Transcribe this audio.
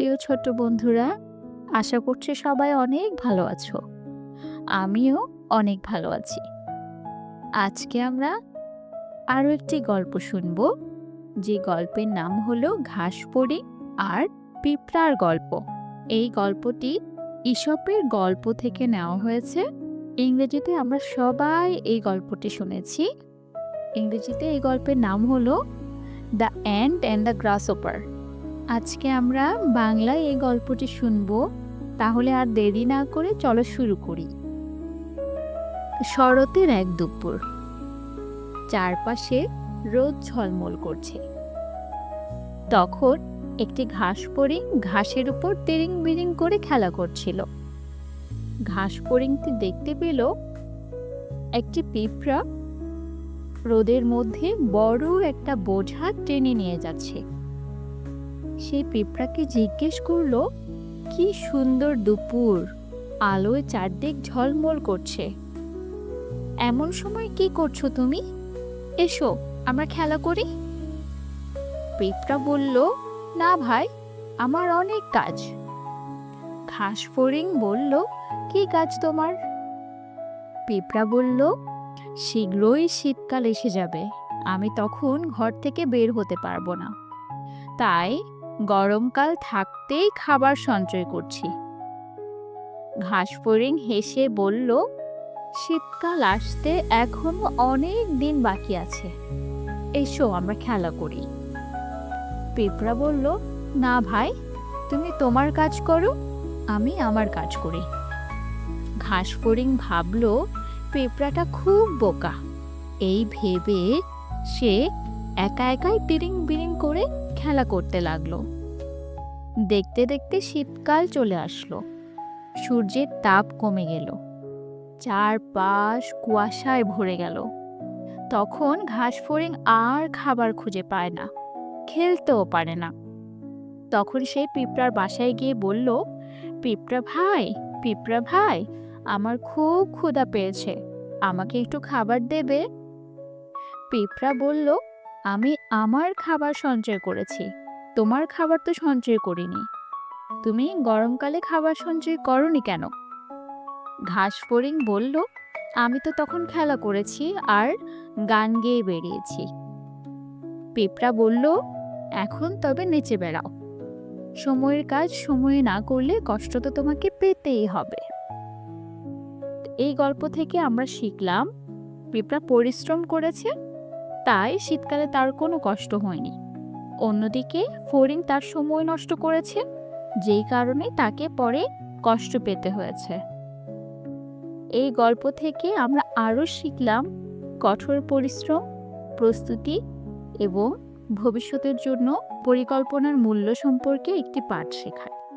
প্রিয় ছোট্ট বন্ধুরা, আশা করছি সবাই অনেক ভালো আছো। আমিও অনেক ভালো আছি। আজকে আমরা আরও একটি গল্প শুনব, যে গল্পের নাম হলো ঘাসপড়ি আর পিঁপড়ার গল্প। এই গল্পটি ইসপের গল্প থেকে নেওয়া হয়েছে। ইংরেজিতে আমরা সবাই এই গল্পটি শুনেছি। ইংরেজিতে এই গল্পের নাম হলো the ant and the grasshopper আজকে আমরা বাংলায় এই গল্পটি শুনব, তাহলে আর দেরি না করে চলো শুরু করি। শরতের এক দুপুর। চারপাশে রোদ ঝলমল করছে। তখন একটি ঘাস পরি ঘাসের উপর তেরিং বিরিং করে খেলা করছিল। ঘাস পরিংটি দেখতে পেল একটি পিঁপড়া রোদের মধ্যে বড় একটা বোঝা টেনে নিয়ে যাচ্ছে। সেই পিঁপড়াকে জিজ্ঞেস করল, কি সুন্দর দুপুর। আলোয় চারদিক ঝলমল করছে। এমন সময় কি করছ তুমি? এসো, আমরা খেলা করি। পিঁপড়া বলল, না ভাই, আমার অনেক কাজ। ঘাস ফড়িং বলল, কি কাজ তোমার? পিঁপড়া বলল, শীঘ্রই শীতকাল এসে যাবে। আমি তখন ঘর থেকে বের হতে পারব না। তাই গরমকাল থাকতেই খাবার সঞ্চয় করছি। ঘাস ফড়িং হেসে বলল, শীতকাল আসতে এখনও অনেক দিন বাকি আছে। এসো, আমরা খেলা করি। পিঁপড়া বলল, না ভাই, তুমি তোমার কাজ করো, আমি আমার কাজ করি। ঘাস ফড়িং ভাবল, পিঁপড়াটা খুব বোকা। এই ভেবে সে একা একাই তিরিং বিরিং করে খেলা করতে লাগল। দেখতে দেখতে শীতকাল চলে আসলো। সূর্যের তাপ কমে গেল। চারপাশ কুয়াশায় ভরে গেল। তখন ঘাস ফড়িং আর খাবার খুঁজে পায় না, খেলতেও পারে না। তখন সে পিঁপড়ার বাসায় গিয়ে বলল, পিঁপড়া ভাই পিঁপড়া ভাই, আমার খুব ক্ষুধা পেয়েছে, আমাকে একটু খাবার দেবে? পিঁপড়া বলল আমি আমার খাবার সঞ্চয় করেছি। তোমার খাবার তো সঞ্চয় করিনি। তুমি গরমকালে খাবার সঞ্চয় করনি কেন? ঘাস ফড়িং বলল, আমি তো তখন খেলা করেছি আর গান গেয়ে বেরিয়েছি। পিঁপড়া বলল, এখন তবে নেচে বেড়াও। সময়ের কাজ সময়ে না করলে কষ্ট তো তোমাকে পেতেই হবে। এই গল্প থেকে আমরা শিখলাম, পিঁপড়া পরিশ্রম করেছে তাই শীতকালে তার কোনো কষ্ট হয়নি। অন্যদিকে, ফড়িং তার সময় নষ্ট করেছে, যেই কারণে তাকে পরে কষ্ট পেতে হয়েছে। এই গল্প থেকে আমরা আরও শিখলাম কঠোর পরিশ্রম, প্রস্তুতি এবং ভবিষ্যতের জন্য পরিকল্পনার মূল্য সম্পর্কে একটি পাঠ শেখায়।